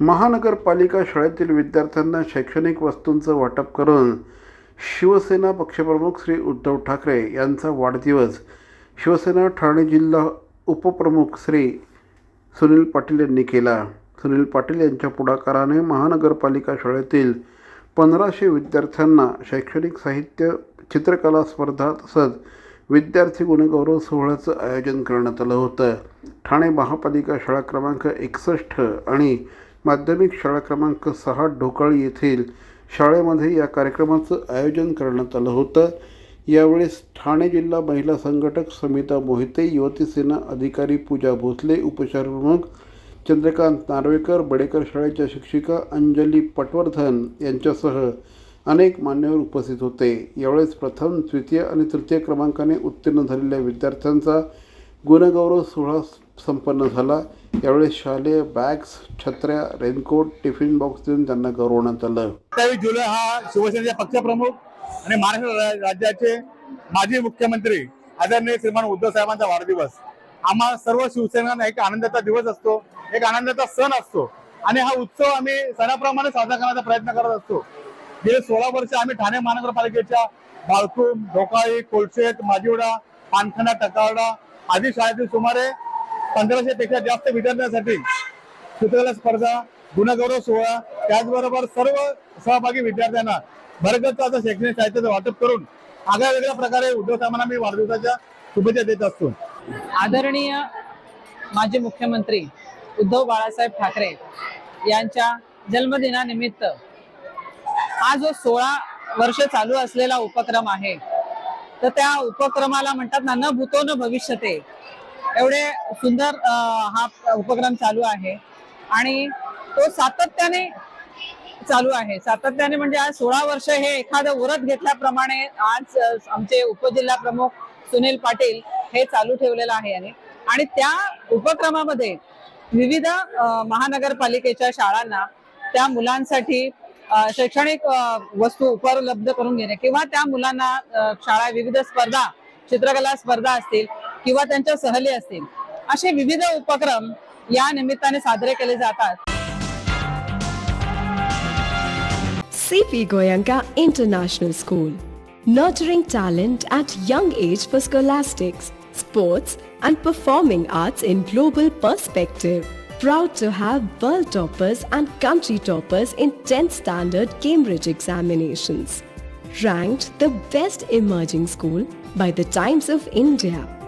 महानगरपालिका शाळेतील विद्यार्थ्यांना शैक्षणिक वस्तूंचं वाटप करून शिवसेना पक्षप्रमुख श्री उद्धव ठाकरे यांचा वाढदिवस. शिवसेना ठाणे जिल्हा उपप्रमुख श्री सुनील पाटील यांनी केला. सुनील पाटील यांच्या पुढाकाराने महानगरपालिका शाळेतील पंधराशे विद्यार्थ्यांना शैक्षणिक साहित्य चित्रकला स्पर्धा तसंच विद्यार्थी गुणगौरव सोहळ्याचं आयोजन करण्यात आलं होतं. ठाणे महापालिका शाळा क्रमांक एकसष्ट आणि माध्यमिक शाळा क्रमांक सहा ढोकाळी येथील शाळेमध्ये या कार्यक्रमाचं आयोजन करण्यात आलं होतं. यावेळेस ठाणे जिल्हा महिला संघटक समिता मोहिते युवती सेना अधिकारी पूजा भोसले उपचारप्रमुख चंद्रकांत नार्वेकर बडेकर शाळेच्या शिक्षिका अंजली पटवर्धन यांच्यासह अनेक मान्यवर उपस्थित होते. यावेळेस प्रथम द्वितीय आणि तृतीय क्रमांकाने उत्तीर्ण झालेल्या विद्यार्थ्यांचा गुणगौरव सोहळा संपन्न झाला. यावेळी शालेय बॅग्स छत्र्या रेनकोट टिफिन बॉक्स देऊन त्यांना गौरवण्यात आलं. सत्तावीस जुलै हा शिवसेनेचे पक्षप्रमुख आणि महाराष्ट्र राज्याचे माजी मुख्यमंत्री आदरणीय श्रीमान उद्धव साहेबांचा वाढदिवस. आम्हा सर्व शिवसेना एक आनंदाचा दिवस असतो एक आनंदाचा सण असतो आणि हा उत्सव आम्ही सणाप्रमाणे साजरा करण्याचा प्रयत्न करत असतो. गेले सोळा वर्ष आम्ही ठाणे महानगरपालिकेच्या बाळकुम ढोकाळी कोलशेत माजिवडा पानखना टकावडा आदी शाळेतील सुमारे पंधराशे पेक्षा जास्त विद्यार्थ्यांसाठी चित्रकला स्पर्धा गुणगौरव सोहळा त्याचबरोबर सर्व सहभागी विद्यार्थ्यांना भरगत असं शैक्षणिक साहित्याचं वाटप करून आगळ्या वेगळ्या प्रकारे उद्धव साहेबांना मी वाढदिवसाच्या शुभेच्छा देत असतो. आदरणीय माजी मुख्यमंत्री उद्धव बाळासाहेब ठाकरे यांच्या जन्मदिनानिमित्त हा जो सोळा वर्ष चालू असलेला उपक्रम आहे तर त्या उपक्रमाला म्हणतात ना न भूतो न भविष्यते. एवढे सुंदर हा उपक्रम चालू आहे. आणि तो सातत्याने चालू आहे. सातत्याने म्हणजे आज सोळा वर्ष हे एखादं व्रत घेतल्याप्रमाणे आज आमचे उपजिल्हा प्रमुख सुनील पाटील हे चालू ठेवलेलं आहे याने. आणि त्या उपक्रमामध्ये विविध महानगरपालिकेच्या शाळांना त्या मुलांसाठी शैक्षणिक वस्तू उपलब्ध करून घेणे किंवा त्या मुलांना शाळा विविध स्पर्धा चित्रकला स्पर्धा असतील किंवा त्यांच्या सहली असतील असे विविध उपक्रम या निमित्ताने साजरे केले जातात CP Goyanka International School. Nurturing talent at young age for scholastics, sports, and performing arts in global perspective. Proud to have world toppers and country toppers in 10th standard Cambridge examinations. Ranked the best emerging school by the Times of India